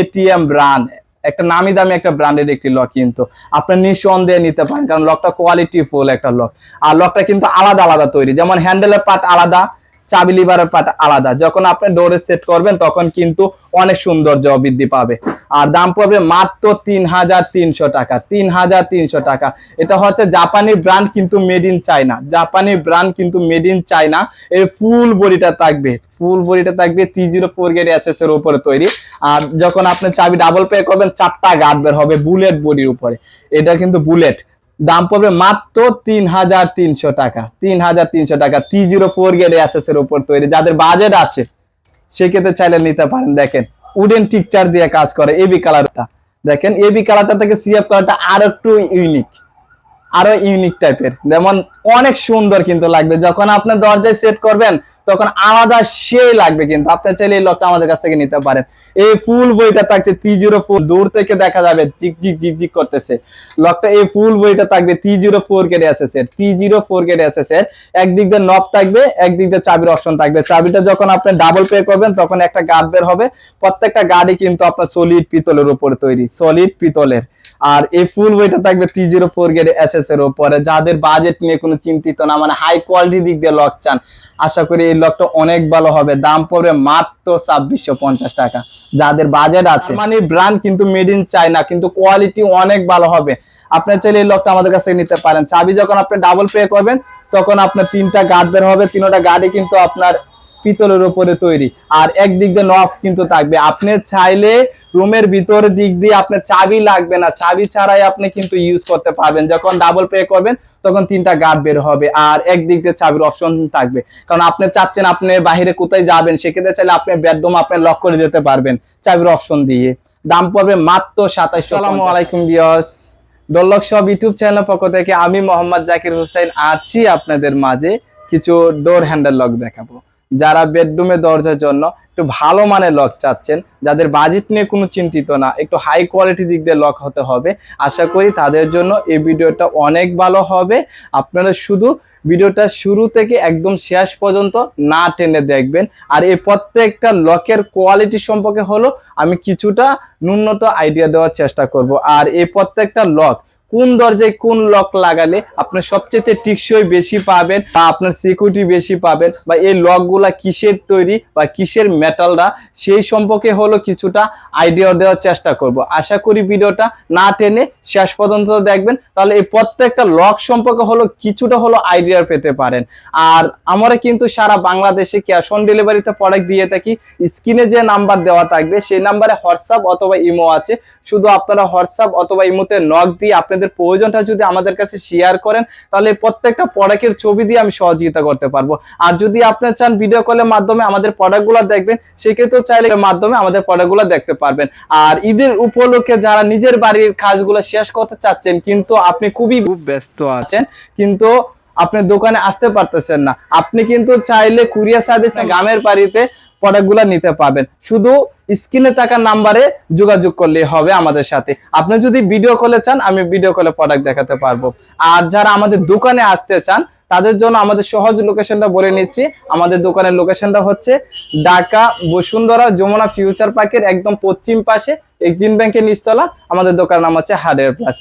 ATM brand একটা নামি দামি একটা ব্র্যান্ডের একটি লক কিন্তু আপনি নিঃসন্দেহে নিতে পারেন, কারণ লকটা কোয়ালিটি ফুল একটা লক আর লকটা কিন্তু আলাদা আলাদা তৈরি, যেমন হ্যান্ডেলের পার্ট আলাদা চাবি লিভারের পার্ট আলাদা। যখন আপনি ডোরে সেট করবেন, তখন কিন্তু অনেক সৌন্দর্য বৃদ্ধি পাবে। আর দাম পড়বে মাত্র তিন হাজার তিনশো টাকা তিন হাজার তিনশো টাকা। এটা হচ্ছে জাপানি ব্র্যান্ড কিন্তু মেড ইন চায়না। জাপানি ব্র্যান্ড কিন্তু মেড ইন চায়না। এই ফুল বডিটা থাকবে, ফুল বডিটা থাকবে T zero four gate S এর উপরে তৈরি। আর যখন আপনি চাবি ডাবল পে করবেন, চারটা গার্ড বের হবে বুলেট বডির উপরে। এটা কিন্তু বুলেট। দাম পড়বে মাত্র তিন হাজার তিনশো টাকা। তিন হাজার তিনশো টাকা টি জিরো ফোর এস এর উপর তৈরি। যাদের বাজেট আছে, সেক্ষেত্রে চাইলে নিতে পারেন। দেখেন উডেন টিকচার দিয়ে কাজ করে এবি কালারটা দেখেন এবি কালারটা থেকে সিএফ কালারটা আরও একটু ইউনিক আরও ইউনিক টাইপের যেমন অনেক সুন্দর কিন্তু লাগবে। যখন আপনার দরজায় সেট করবেন তখন আলাদা সেই লাগবে কিন্তু। আপনি চাইলে এই লকটা আমাদের কাছ থেকে নিতে পারেন। এই ফুল বইটা থাকছে টি জিরো ফোর দূর থেকে দেখা যাবে জিক জিক জিক জিক করতেছে। লকটা এই ফুল বইটা থাকবে টি জিরো ফোর কেটে এসেছে টি জিরো ফোর কেটে এসেছে একদিক দিয়ে নব থাকবে, একদিক দিয়ে চাবির অপশন থাকবে। চাবিটা যখন আপনি ডাবল পে করবেন, তখন একটা গার্ড বের হবে। প্রত্যেকটা গাড়ি কিন্তু আপনার সলিড পিতলের উপরে তৈরি সলিড পিতলের। আর এই ফুল বইটা থাকবে T zero four gate S S এর উপরে। যাদের বাজেট নিয়ে কোনো চিন্তিত না মানে হাই কোয়ালিটি দিক দিয়ে লক চান, আশা করি এই লকটা অনেক ভালো হবে। দাম পড়বে মাত্র ছাব্বিশশো পঞ্চাশ টাকা। যাদের বাজেট আছে মানে ব্র্যান্ড কিন্তু মেড ইন কিন্তু কোয়ালিটি অনেক ভালো হবে। আপনি চাইলে এই লকটা আমাদের কাছে নিতে পারেন। চাবি যখন আপনি ডাবল পে করবেন, তখন আপনার তিনটা গার্ড বের হবে। তিনটা গাড়ি কিন্তু আপনার পিতলের উপরে তৈরি। আর একদিক দিয়ে নফ কিন্তু থাকবে। আপনি চাইলে রুমের ভিতর দিক দিয়ে আপনার চাবি লাগবে না। চাবি ছাড়াই আপনি কিন্তু ইউজ করতে পারবেন। যখন ডাবল পে করবেন তখন তিনটা গার্ড বের হবে। আর একদিক দিয়ে চাবির অপশন থাকবে। কারণ আপনি চাচ্ছেন আপনি বাইরে কোথায় যাবেন সেক্ষেত্রে চাইলে আপনি বেডরুম আপনি লক করে যেতে পারবেন চাবির অপশন দিয়ে। দাম পড়বে মাত্র সাতাইশ সালামু আলাইকুম বিয়স ডল্লক সব ইউটিউব চ্যানেল পক্ষ থেকে আমি মোহাম্মদ জাকির হোসেন আছি আপনাদের মাঝে। কিছু ডোর হ্যান্ডেল লক দেখাবো। যারা বেডরুমে দরজার জন্য একটু ভালো মানের লক চাচ্ছেন, যাদের বাজেট নিয়ে কোনো চিন্তিত না, একটু হাই কোয়ালিটি দিক দিয়ে লক হতে হবে। আশা করি তাদের জন্য এই ভিডিওটা অনেক ভালো হবে। আপনারা শুধু ভিডিওটা শুরু থেকে একদম শেষ পর্যন্ত না টেনে দেখবেন। আর এই প্রত্যেকটা লকের কোয়ালিটি সম্পর্কে হলো আমি কিছুটা ন্যূনত আইডিয়া দেওয়ার চেষ্টা করব। আর এই প্রত্যেকটা লক কোন দরজায় কোন লক লাগালে আপনি সবচেয়ে টিকসই বেশি পাবেন বা আপনার সিকিউরিটি বেশি পাবেন বা এই লকগুলা কিসের তৈরি বা কিসের মেটালটা সেই সম্পর্কে হলো কিছুটা আইডিয়া দেওয়ার চেষ্টা করব। আশা করি ভিডিওটা না টেনে শেষ পর্যন্ত দেখবেন। তাহলে এই প্রত্যেকটা লক সম্পর্কে হলো কিছুটা হলো আইডিয়া পেতে পারেন। আর আমরা কিন্তু সারা বাংলাদেশে ক্যাশ অন ডেলিভারিতে প্রোডাক্ট দিয়ে থাকি। স্ক্রিনে যে নাম্বার দেওয়া থাকবে, সেই নাম্বারে হোয়াটসঅ্যাপ অথবা ইমো আছে। শুধু আপনারা হোয়াটসঅ্যাপ অথবা ইমোতে নক দিয়ে আপনাদের প্রয়োজনটা যদি আমাদের কাছে শেয়ার করেন তাহলে প্রত্যেকটা প্রোডাক্টের ছবি দিয়ে আমি সহযোগিতা করতে পারব। আর যদি আপনি চান ভিডিও কলের মাধ্যমে আমাদের প্রোডাক্টগুলো দেখবেন সেক্ষেত্রেও চাইলে মাধ্যমে আমাদের প্রোডাক্টগুলো দেখতে পারবেন। আর ঈদের উপলক্ষে যারা নিজের বাড়ির কাজগুলো শেষ করতে চাচ্ছেন কিন্তু আপনি খুবই খুব ব্যস্ত আছেন কিন্তু আপনি দোকানে আসতে পারতেছেন না। আপনি কিন্তু চাইলে কুরিয়ার সার্ভিস গ্রামের বাড়িতে প্রোডাক্টগুলো নিতে পারবেন। শুধু স্ক্রিনে থাকা নাম্বারে যোগাযোগ করলে হবে আমাদের সাথে। আপনি যদি ভিডিও কলে চান, আমি ভিডিও কলে প্রোডাক্ট দেখাতে পারব। আর যারা আমাদের দোকানে আসতে চান, তাদের জন্য আমাদের সহজ লোকেশনটা বলে নিচ্ছি। আমাদের দোকানের লোকেশনটা হচ্ছে ঢাকা বসুন্ধরা যমুনা ফিউচার পার্কের একদম পশ্চিম পাশে এক্সিম ব্যাংকের নিচতলা। আমাদের দোকানের নাম হচ্ছে হার্ডওয়্যার প্লাস।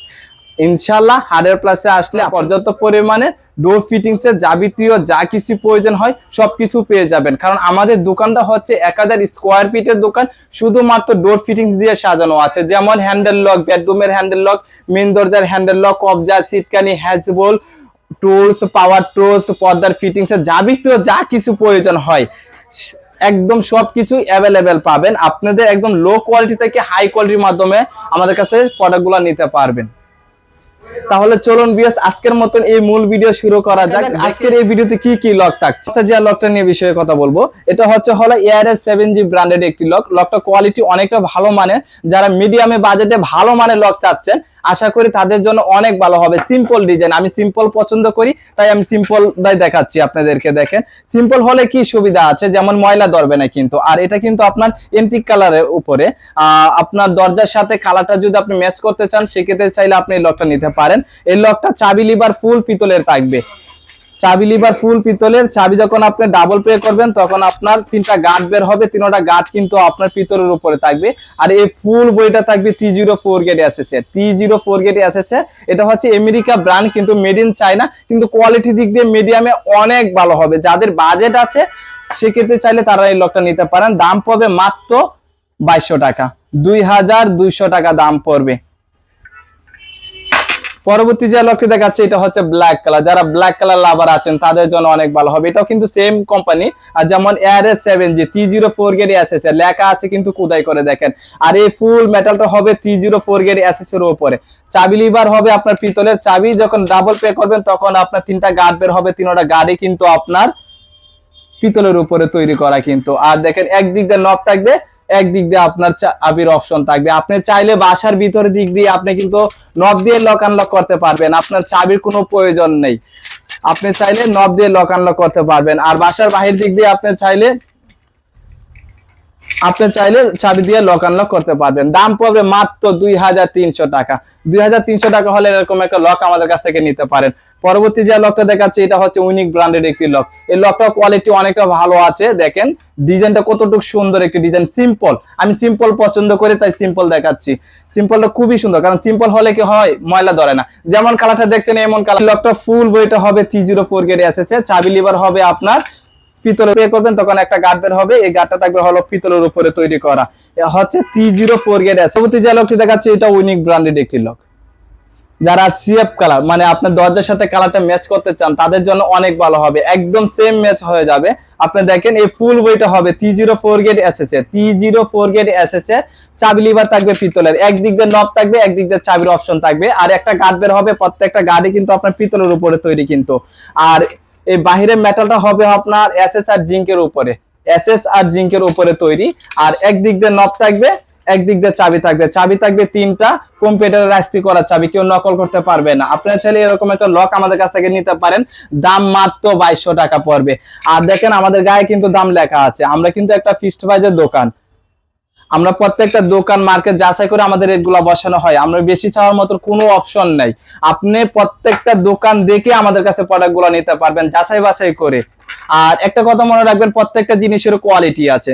ইনশাল্লাহ হার্ডওয়্যার প্লাসে আসলে পর্যাপ্ত পরিমাণে ডোর ফিটিংস এর যাবতীয় যা কিছু প্রয়োজন হয় সবকিছু পেয়ে যাবেন। কারণ আমাদের দোকানটা হচ্ছে এক হাজার স্কোয়ার ফিটের দোকান শুধুমাত্র ডোর ফিটিংস দিয়ে সাজানো আছে। যেমন হ্যান্ডেল লক বেডরুমের হ্যান্ডেল লক মেন দরজার হ্যান্ডেল লক কবজা সিটকানি হ্যাজবোল টুলস পাওয়ার টুলস পর্দার ফিটিংস এর যাবতীয় যা কিছু প্রয়োজন হয় একদম সবকিছু অ্যাভেলেবেল পাবেন। আপনাদের একদম লো কোয়ালিটি থেকে হাই কোয়ালিটির মাধ্যমে আমাদের কাছে প্রোডাক্টগুলো নিতে পারবেন। তাহলে চলুন বিয়াস আজকের মতন এই মূল ভিডিও শুরু করা যাক। আজকের এই ভিডিওতে কি কি লক থাকছে? আচ্ছা, যে লকটা নিয়ে বিষয়ে কথা বলব এটা হচ্ছে হলো এআরএস সেভেন জি ব্র্যান্ডেড একটি লক লকটা কোয়ালিটি অনেকটা ভালো মানের যারা মিডিয়ামে বাজেটে ভালো মানের লক চাচ্ছেন আশা করি তাদের জন্য অনেক ভালো হবে। সিম্পল ডিজাইন আমি সিম্পল পছন্দ করি তাই আমি সিম্পল দাই দেখাচ্ছি আপনাদেরকে দেখেন। সিম্পল হলে কি সুবিধা আছে? যেমন ময়লা ধরবে না কিন্তু। আর এটা কিন্তু আপনার এন্টিক কালারের উপরে। আহ, আপনার দরজার সাথে কালারটা যদি আপনি ম্যাচ করতে চান সেক্ষেত্রে চাইলে আপনি এই লকটা নিতে পারেন। এই লকটা চাবি, লিভার, ফুল পিতলের থাকবে। চাবি, লিভার, ফুল, পিতলের চাবি যখন আপনি ডাবল পে করবেন, তখন আপনার তিনটা গার্ড বের হবে। তিনটা গার্ড কিন্তু আপনার পিতলের উপরে থাকবে। আর এই ফুল বইটা থাকবে টি জিরো ফোর গেট এসেছে। টি জিরো ফোর গেট এসেছে। এটা হচ্ছে আমেরিকা ব্র্যান্ড কিন্তু মেড ইন চায়না কিন্তু কোয়ালিটি দিক দিয়ে মিডিয়ামে অনেক ভালো হবে। যাদের বাজেট আছে, সেক্ষেত্রে চাইলে তারা এই লকটা নিতে পারেন। দাম পড়বে মাত্র বাইশশো টাকা। দুই হাজার দুইশো টাকা দাম পড়বে। পরবর্তী যে লকটি দেখাচ্ছে, এটা হচ্ছে ব্ল্যাক কালার যারা ব্ল্যাক কালার লাভার আছেন, তাদের জন্য অনেক ভালো হবে। এটাও কিন্তু সেম কোম্পানি আর যেমন R S seven G T zero four gate SS এর লেখা আছে কিন্তু কুদাই করে দেখেন। আর এই ফুল মেটালটা হবে T zero four gate SS এর উপরে। চাবি লিভার হবে আপনার পিতলের চাবি। যখন ডাবল পে করবেন, তখন আপনার তিনটা গার্ড বের হবে। তিনটা গাড়ি কিন্তু আপনার পিতলের উপরে তৈরি করা কিন্তু। আর দেখেন, একদিক দিয়ে নব থাকবে একদিক দিয়ে আপনার চাবির অপশন থাকবে। আপনি চাইলে বাসার ভিতরের দিক দিয়ে আপনি কিন্তু নব দিয়ে লক আনলক করতে পারবেন। আপনার চাবির কোনো প্রয়োজন নেই। আপনি চাইলে নব দিয়ে লক আনলক করতে পারবেন। আর বাসার বাহির দিক দিয়ে আপনি চাইলে আপনি চাইলে চাবি দিয়ে লক আনলক করতে পারবেন। দাম পড়বে মাত্র দুই হাজার তিনশো টাকা। দুই হাজার তিনশো টাকা হলে এরকম একটা লক আমাদের কাছ থেকে নিতে পারেন। পরবর্তী যে লকটা দেখাচ্ছে, এটা হচ্ছে উইনিক ব্র্যান্ডের একটি লক এই লকটার কোয়ালিটি অনেকটা ভালো আছে, দেখেন। ডিজাইনটা কতটুকু সুন্দর একটি ডিজাইন সিম্পল আমি সিম্পল পছন্দ করি, তাই সিম্পল দেখাচ্ছি। সিম্পলটা খুবই সুন্দর, কারণ সিম্পল হলে কি হয়, ময়লা ধরে না। যেমন কালারটা দেখছেন, এমন কালার লকটা ফুল বইটা হবে টি জিরো ফোর গেটে এসেছে চাবি লিভার হবে আপনার পিতলের পে করবেন, তখন একটা গার্ড বের হবে, এই গার্ডটা থাকবে হলো পিতলের উপরে তৈরি করা। হচ্ছে টি জিরো ফোর গেট পরবর্তী যে লকটি দেখাচ্ছে, এটা উইনিক ব্র্যান্ডেড একটি লক যারা সিএফ কালার মানে আপনার দরজার সাথে কালারটা ম্যাচ করতে চান, তাদের জন্য অনেক ভালো হবে। একদম সেম ম্যাচ হয়ে যাবে। আপনি দেখেন, এই ফুল বইটা হবে T zero four gate SS এর। T zero four gate SS এর চাবি লিভার থাকবে পিতলের। একদিক দিয়ে নব থাকবে, একদিক দিয়ে চাবির অপশন থাকবে। আর একটা গার্ড বের হবে, প্রত্যেকটা গাড়ি কিন্তু আপনার পিতলের উপরে তৈরি কিন্তু। আর এই বাহিরের মেটালটা হবে আপনার এসএস আর জিঙ্কের উপরে। এসএস আর জিঙ্কের উপরে তৈরি। আর একদিক দিয়ে নব থাকবে একদিক দিয়ে চাবি থাকবে। চাবি থাকবে তিনটা কম্পিউটারে রাস্তি করা চাবি, কেউ নকল করতে পারবে না। আপনারা চাইলে এরকম একটা লক আমাদের কাছ থেকে নিতে পারেন। দাম মাত্র বাইশশো টাকা পড়বে। আর দেখেন আমাদের গায়ে কিন্তু দাম লেখা আছে। আমরা কিন্তু একটা ফিক্সড প্রাইজের দোকান। আমরা প্রত্যেকটা দোকান মার্কেট যাচাই করে আমাদের রেটগুলো বসানো হয়। আমরা বেশি চাওয়ার মতো কোনো অপশন নাই। আপনি প্রত্যেকটা দোকান দেখে আমাদের কাছে প্রোডাক্টগুলো নিতে পারবেন, যাচাই বাছাই করে। আর একটা কথা মনে রাখবেন, প্রত্যেকটা জিনিসের কোয়ালিটি আছে।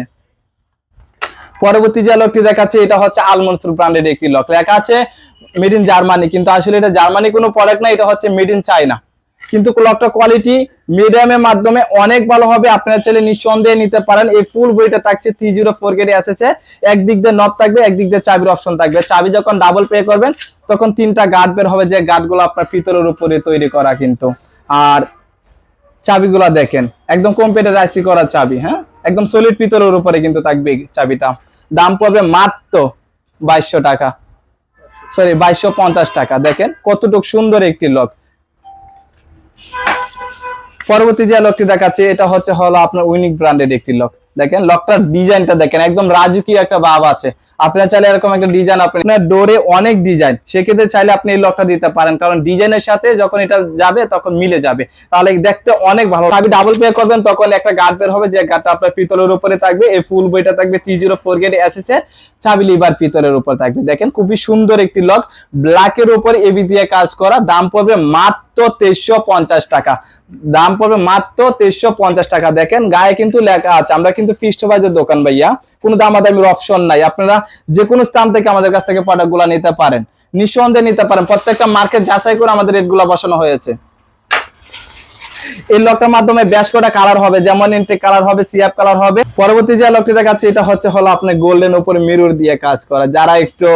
পরবর্তী যে লকটি দেখাচ্ছে, এটা হচ্ছে আলমনসুর ব্র্যান্ডের একটি লক লেখা আছে মেড ইন জার্মানি কিন্তু আসলে এটা জার্মানি কোনো প্রোডাক্ট না, এটা হচ্ছে মেড ইন চায়না কিন্তু লকটা কোয়ালিটি মিডিয়ামের মাধ্যমে অনেক ভালো হবে, আপনারা চাইলে নিঃসন্দেহে নিতে পারেন। এই ফুল বইটা থাকছে থ্রি জিরো ফোর গেটে এসেছে। একদিক দিয়ে নব থাকবে, একদিক দিয়ে চাবির অপশন থাকবে। চাবি যখন ডাবল পে করবেন, তখন তিনটা গার্ড বের হবে, যে গার্ডগুলো আপনার পিতলের উপরে তৈরি করা কিন্তু। আর চাবিগুলা দেখেন, একদম কম্পিউটার আইসি করা চাবি হ্যাঁ? একদম সলিড পিতলের উপরে কিন্তু থাকবে চাবিটা। দাম পড়বে মাত্র বাইশশো টাকা। সরি বাইশশো পঞ্চাশ টাকা। দেখেন কতটুকু সুন্দর একটি লক পরবর্তী যে লকটি দেখাচ্ছে, এটা হচ্ছে, হলো আপনার উইনিক ব্র্যান্ডের একটি লক দেখেন লকটার ডিজাইনটা দেখেন, একদম রাজুকি একটা ভাব আছে। আপনারা চাইলে এরকম একটা ডিজাইন আপনার ডোরে অনেক ডিজাইন সেক্ষেত্রে চাইলে আপনি এই লকটা দিতে পারেন, কারণ ডিজাইনের সাথে যখন এটা যাবে, তখন মিলে যাবে। তাহলে দেখতে অনেক ভালো। আপনি ডাবল পে করবেন, তখন একটা গার্ড বের হবে, যে গার্ডটা আপনার পিতলের উপরে থাকবে, এই ফুল বইটা থাকবে three zero four gate SS এর, চাবি লিভার পিতলের উপর থাকবে। দেখেন, খুবই সুন্দর একটি লক ব্ল্যাকের উপর এবি দিয়ে কাজ করা, দাম পড়বে মাত্র তেইশশো টাকা। দাম পড়বে মাত্র তেইশশো টাকা। দেখেন, গায়ে কিন্তু লেখা আছে, আমরা ফিক্সড প্রাইজের দোকান, ভাইয়া। কোনো দামাদামির অপশন নাই। আপনারা যে কোনো স্থান থেকে আমাদের কাছ থেকে প্রোডাক্টগুলা নিতে পারেন। নিঃসন্দেহে নিতে পারেন। প্রত্যেকটা মার্কেট যাচাই করে আমাদের রেটগুলা বসানো হয়েছে। এই লকটার মাধ্যমে বেশ কটা কালার হবে? যেমন ইন্টেক কালার হবে সিএফ কালার হবে। পরবর্তী যে লকটি দেখাচ্ছে, এটা হচ্ছে হলো আপনার গোল্ডেন উপরে মিরর দিয়ে কাজ করা। যারা একটু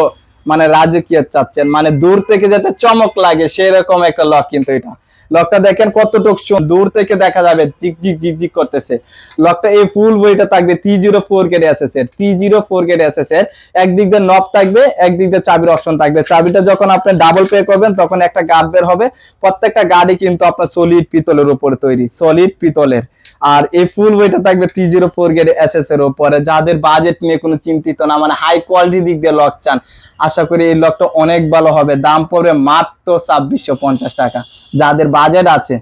মানে রাজকীয় চাচ্ছেন মানে দূর থেকে যাতে চমক লাগে, সেরকম একটা লক কিন্তু এটা। লকটা দেখেন কতটুকু দূর থেকে দেখা যাবে, জিক জিক জিক জিক করতেছে। লকটা এই ফুল বইটা থাকবে টি জিরো ফোর এসএস এর টি জিরো ফোর এসএস এর। একদিক দিয়ে নব থাকবে, একদিক দিয়ে চাবির অপশন থাকবে। চাবিটা যখন আপনি ডাবল পে করবেন, তখন একটা গার্ড বের হবে। প্রত্যেকটা গাড়ি কিন্তু আপনার সলিড পিতলের উপরে তৈরি সলিড পিতলের। আর এই ফুল বইটা থাকবে T zero four gate SS এর উপরে। যাদের বাজেট নিয়ে কোনো চিন্তিত না মানে হাই কোয়ালিটি দিক দিয়ে লক চান, আশা করি এই লকটা অনেক ভালো হবে। দাম পড়বে মাত্র ছাব্বিশশো পঞ্চাশ টাকা। যাদের বাজেট আছে,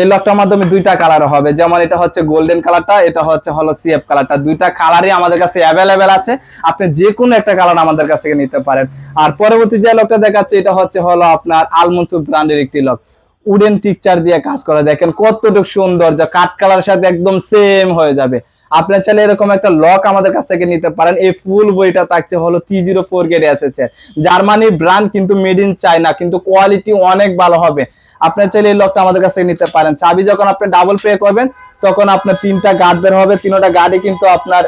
এই লকটার মাধ্যমে দুইটা কালার হবে। যেমন এটা হচ্ছে গোল্ডেন কালারটা এটা হচ্ছে হলো সিএফ কালারটা দুইটা কালারই আমাদের কাছে অ্যাভেলেবেল আছে। আপনি যে কোনো একটা কালার আমাদের কাছ থেকে নিতে পারেন। আর পরবর্তী যে লকটা দেখাচ্ছে, এটা হচ্ছে হলো আপনার ব্র্যান্ডের একটি লক উডেন টিকচার দিয়ে কাজ করা। দেখেন কতটুকু সুন্দর কাঠ কালার সাথে একদম সেম হয়ে যাবে। আপনার চাইলে এরকম একটা লক আমাদের কাছ থেকে নিতে পারেন। এই ফুল বইটা থাকছে হলো থ্রি জিরো ফোর গেটে এসেছে জার্মানি ব্র্যান্ড কিন্তু মেড ইন চায়না কিন্তু কোয়ালিটি অনেক ভালো হবে। আপনার চাইলে এই লকটা আমাদের কাছ থেকে নিতে পারেন। চাবি যখন আপনি ডাবল পে করবেন, তখন আপনার তিনটা গার্ড বের হবে। তিনটা গার্ডে কিন্তু আপনার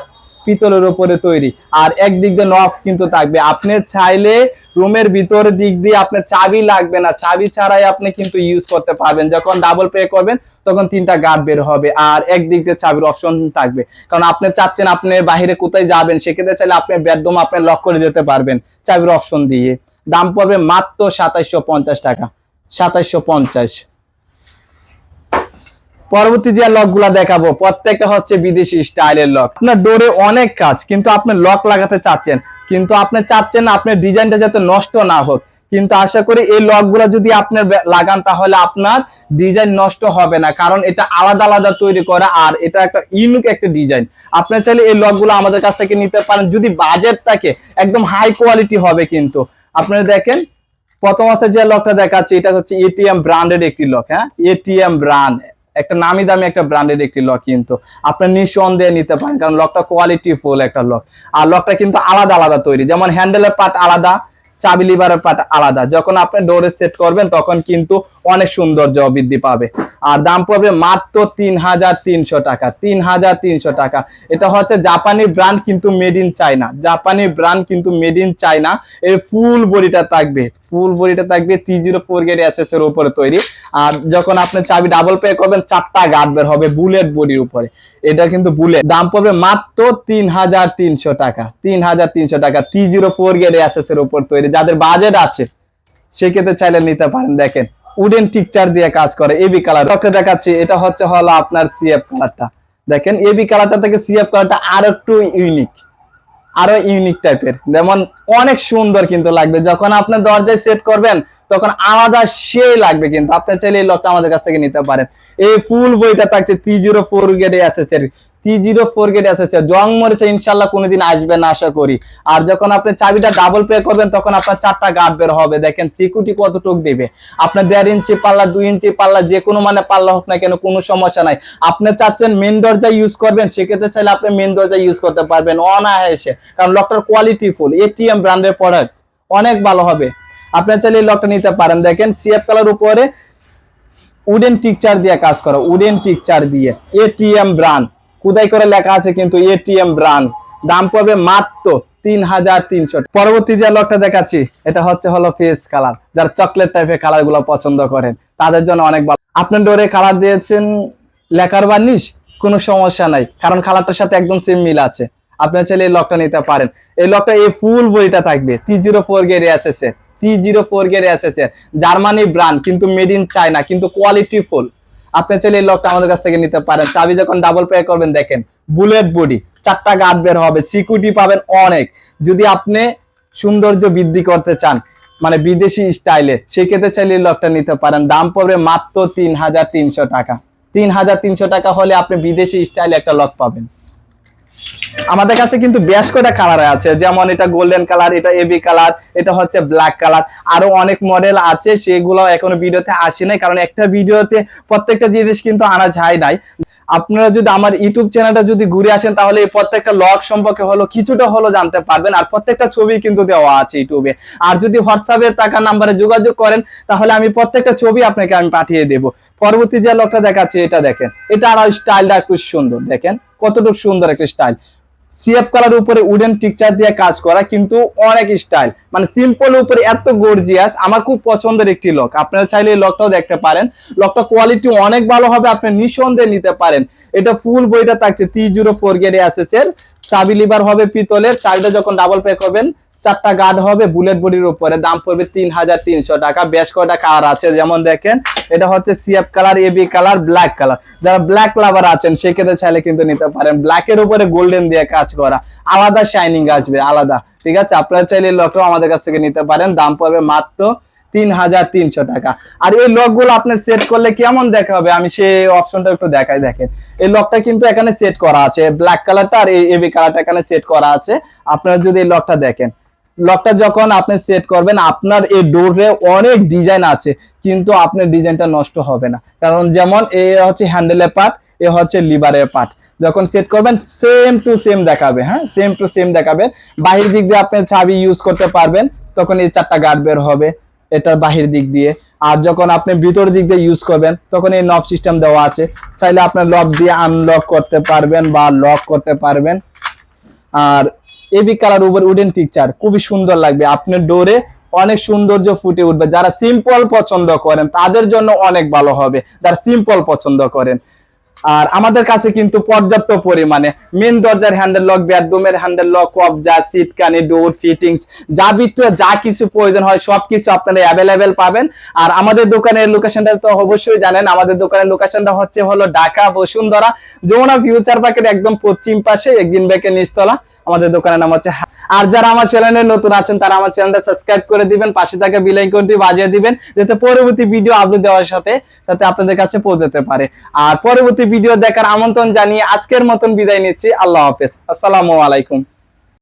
পিতলের উপরে তৈরি। আর একদিক দিয়ে নফ কিন্তু থাকবে। আপনি চাইলে রুমের ভিতর দিক দিয়ে আপনার চাবি লাগবে না। চাবি ছাড়াই আপনি কিন্তু ইউজ করতে পারবেন। যখন ডাবল পে করবেন, তখন তিনটা গার্ড বের হবে। আর একদিক দিয়ে চাবির অপশন থাকবে। কারণ আপনি চাচ্ছেন আপনি বাইরে কোথায় যাবেন, সেক্ষেত্রে চাইলে আপনি বেডরুম আপনি লক করে যেতে পারবেন চাবির অপশন দিয়ে। দাম পড়বে মাত্র সাতাইশশো টাকা। সাতাইশশো পঞ্চাশ। পরবর্তী যে লকগুলা দেখাবো, প্রত্যেকটা হচ্ছে বিদেশি স্টাইলের লক আপনার ডোরে অনেক কাজ, কিন্তু আপনি লক লাগাতে চাচ্ছেন কিন্তু আপনি চাচ্ছেন আপনার ডিজাইনটা যাতে নষ্ট না হোক। কিন্তু আশা করি এই লকগুলা যদি আপনি লাগান, তাহলে আপনার ডিজাইন নষ্ট হবে না, কারণ এটা আলাদা আলাদা তৈরি করা আর এটা একটা ইউনিক একটা ডিজাইন আপনি চাইলে এই লকগুলো আমাদের কাছ থেকে নিতে পারেন, যদি বাজেট থাকে, একদম হাই কোয়ালিটি হবে কিন্তু। আপনারা দেখেন, প্রথম অবস্থায় যে লকটা দেখাচ্ছে, এটা হচ্ছে এটিএম ব্র্যান্ডের একটি লক হ্যাঁ? এটিএম ব্র্যান্ড একটা নামি দামি একটা ব্র্যান্ডের একটি লক কিন্তু আপনি নিঃসন্দেহে নিতে পারেন, কারণ লকটা কোয়ালিটি ফুল একটা লক আর লকটা কিন্তু আলাদা আলাদা তৈরি, যেমন হ্যান্ডেলের পার্ট আলাদা চাবি, লিভারের পার্ট আলাদা। যখন আপনি ডোরে সেট করবেন, তখন কিন্তু অনেক সৌন্দর্য বৃদ্ধি পাবে। আর দাম পড়বে মাত্র তিন হাজার তিনশো টাকা, তিন হাজার তিনশো টাকা। এটা হচ্ছে জাপানি ব্র্যান্ড কিন্তু মেড ইন চায়না। জাপানি ব্র্যান্ড কিন্তু মেড ইন চায়না। এই ফুল বডিটা থাকবে, ফুল বডিটা থাকবে T zero four gate SS এর উপরে তৈরি। আর যখন আপনি চাবি ডাবল পে করবেন, চারটা গার্ড বের হবে বুলেট বডির উপরে। এটা কিন্তু বুলেট দাম পড়বে মাত্র তিন হাজার তিনশো টাকা, তিন হাজার তিনশো টাকা T zero four gate SS এর উপর তৈরি। যাদের বাজেট আছে, সেক্ষেত্রে চাইলে নিতে পারেন। দেখেন উডেন টিকচার দিয়ে কাজ করে এবি কালার ডক্টর দেখাচ্ছি, এটা হচ্ছে হলো আপনার সিএফ কালারটা দেখেন এবি কালারটা থেকে সিএফ কালারটা আর একটু ইউনিক আরও ইউনিক টাইপের যেমন অনেক সুন্দর কিন্তু লাগবে। যখন আপনি দরজায় সেট করবেন, তখন আলাদা সেই লাগবে কিন্তু। আপনি চাইলে এই লকটা আমাদের কাছ থেকে নিতে পারেন। এই ফুল বইটা থাকছে টি জিরো ফোর গেটে এসেছে টি জিরো ফোর গেট এসেছে। জং মরেছে, ইনশাল্লাহ কোনোদিন আসবে না, আশা করি। আর যখন আপনি চাবিটা ডাবল পে করবেন, তখন আপনার চারটা গার্ড বের হবে। দেখেন সিকিউরিটি কতটুক দিবে। আপনার দেড় ইঞ্চি পাল্লা, দুই ইঞ্চি পাল্লা, যে কোনো মানে পাল্লা হোক না কেন, কোনো সমস্যা নাই। আপনি চাচ্ছেন মেন দরজা ইউজ করবেন, সেক্ষেত্রে চাইলে আপনি মেন দরজা ইউজ করতে পারবেন অনায়াসে। কারণ লকটার কোয়ালিটি ফুল এটিএম ব্র্যান্ডের প্রোডাক্ট অনেক ভালো হবে। আপনি চাইলে লকটা নিতে পারেন। দেখেন সিএফ কালার উপরে উডেন টিকচার দিয়ে কাজ করা উডেন টিকচার দিয়ে এটিএম ব্র্যান্ড খুদাই করে লেখা আছে কিন্তু এটিএম ব্র্যান্ড দাম পড়বে মাত্র তিন হাজার তিনশো পরবর্তী যে লকটা দেখাচ্ছি, এটা হচ্ছে হলো ফেস কালার যারা চকলেট টাইপের কালারগুলো পছন্দ করেন, তাদের জন্য অনেক ভালো। আপনার ডোরে কালার দিয়েছেন, লেখার বার্নিশ কোনো সমস্যা নাই। কারণ কালারটার সাথে একদম সেম মিল আছে। আপনার চাইলে এই লকটা নিতে পারেন। এই লকটা এই ফুল বইটা থাকবে। টি জিরো ফোর গেট এসেছে টি জিরো ফোর গেট এসেছে জার্মানি ব্র্যান্ড কিন্তু মেড ইন চায়না কিন্তু কোয়ালিটি ফুল আপনি চাইলে এই লকটা আমাদের কাছ থেকে নিতে পারেন। চাবি যখন ডাবল পে করবেন, দেখেন বুলেট বডি চারটা গার্ড বের হবে সিকিউরিটি পাবেন অনেক। যদি আপনি সৌন্দর্য বৃদ্ধি করতে চান মানে বিদেশি স্টাইলে সেক্ষেত্রে চাইলে লকটা নিতে পারেন। দাম পড়বে মাত্র তিন হাজার তিনশো টাকা। তিন হাজার তিনশো টাকা হলে আপনি বিদেশি স্টাইলে একটা লক পাবেন। আমাদের কাছে কিন্তু বেশ কয়টা কালার আছে, যেমন এটা গোল্ডেন কালার এটা এবি কালার এটা হচ্ছে ব্ল্যাক কালার আরও অনেক মডেল আছে, সেগুলো এখনও ভিডিওতে আসে নাই, কারণ একটা ভিডিওতে প্রত্যেকটা জিনিস কিন্তু আনা যায় নাই। আপনারা যদি আমার ইউটিউব চ্যানেলটা যদি ঘুরে আসেন, তাহলে এই প্রত্যেকটা লক সম্পর্কে হলো, কিছুটা হলো জানতে পারবেন, আর প্রত্যেকটা ছবি কিন্তু দেওয়া আছে ইউটিউবে। আর যদি হোয়াটসঅ্যাপে টাকা নাম্বারে যোগাযোগ করেন, তাহলে আমি প্রত্যেকটা ছবি আপনাকে আমি পাঠিয়ে দেব। পরবর্তী যে লকটা দেখাচ্ছি, এটা দেখেন। এটা আর স্টাইলটা খুব সুন্দর, দেখেন। কতটুকু সুন্দর একটা স্টাইল সিএফ কালার উপরে উডেন টিকচার দিয়ে কাজ করা কিন্তু অনেক স্টাইল মানে সিম্পল উপরে এত গর্জিয়াস আমার খুব পছন্দের একটি লক আপনারা চাইলে এই লকটাও দেখতে পারেন। লকটা কোয়ালিটি অনেক ভালো হবে, আপনি নিঃসন্দেহে নিতে পারেন। এটা ফুল বইটা থাকছে থ্রি জিরো ফোর গেটে এসেসের চাবি লিভার হবে পিতলের, চাবিটা যখন ডাবল প্যাক করবেন চারটা গার্ড হবে বুলেট বডির উপরে। দাম পড়বে তিন হাজার তিনশো টাকা। বেশ কয়টা কালার আছে? যেমন দেখেন, এটা হচ্ছে CF colour AB colour black colour যারা ব্ল্যাক লাভার আছেন, সেক্ষেত্রে চাইলে কিন্তু নিতে পারেন। ব্ল্যাক এর উপরে গোল্ডেন দিয়ে কাজ করা। আলাদা শাইনিং আসবে, আলাদা। ঠিক আছে? আপনারা চাইলে লকটাও আমাদের কাছ থেকে নিতে পারেন। দাম পড়বে মাত্র তিন হাজার তিনশো টাকা। আর এই লকগুলো আপনি সেট করলে কেমন দেখা হবে? আমি সেই অপশনটা একটু দেখাই, দেখেন। এই লকটা কিন্তু এখানে সেট করা আছে। ব্ল্যাক কালারটা আর এই এবি কালারটা এখানে সেট করা আছে। আপনারা যদি এই লকটা দেখেন লকটা যখন আপনি সেট করবেন, আপনার এই ডোরে অনেক ডিজাইন আছে, কিন্তু আপনার ডিজাইনটা নষ্ট হবে না। কারণ যেমন এ হচ্ছে হ্যান্ডেলের পার্ট এ হচ্ছে লিভারের পার্ট যখন সেট করবেন সেম টু সেম দেখাবে হ্যাঁ? সেম টু সেম দেখাবে। বাহির দিক দিয়ে আপনি চাবি ইউজ করতে পারবেন, তখন এই চারটা গার্ড বের হবে, এটা বাহির দিক দিয়ে। আর যখন আপনি ভিতর দিক দিয়ে ইউজ করবেন, তখন এই নব সিস্টেম দেওয়া আছে। চাইলে আপনার লক দিয়ে আনলক করতে পারবেন বা লক করতে পারবেন। আর এবি কালার উপর উডেন পিকচার খুবই সুন্দর লাগবে। আপনার ডোরে অনেক সৌন্দর্য ফুটে উঠবে। যারা সিম্পল পছন্দ করেন, তাদের জন্য অনেক ভালো হবে। যারা সিম্পল পছন্দ করেন। আর আমাদের কাছে কিন্তু পর্যাপ্ত পরিমাণে মেন দরজার হ্যান্ডেল লক বেডরুমের হ্যান্ডেল লক কবজা, সিটকানি ডোর ফিটিংস যাবতীয় যা কিছু প্রয়োজন হয়, সবকিছু আপনারা অ্যাভেলেবেল পাবেন। আর আমাদের দোকানের লোকেশনটা তো অবশ্যই জানেন, আমাদের দোকানের লোকেশনটা হচ্ছে হলো ঢাকা বসুন্ধরা, যমুনা ফিউচার পার্কের একদম পশ্চিম পাশে, একদিন ব্যাকে নিচতলা। আমাদের দোকানের নাম হচ্ছে আর যারা আমার চ্যানেলে নতুন আছেন, তারা আমার চ্যানেলটা সাবস্ক্রাইব করে দিবেন, পাশে থাকা বেল আইকনটি বাজিয়ে দিবেন, যাতে পরবর্তী ভিডিও আপলোড দেওয়ার সাথে যাতে আপনাদের কাছে পৌঁছাতে পারে। আর পরবর্তী ভিডিও দেখার আমন্ত্রণ জানিয়ে আজকের মতন বিদায় নিচ্ছি। আল্লাহ হাফেজ। আসসালামু আলাইকুম।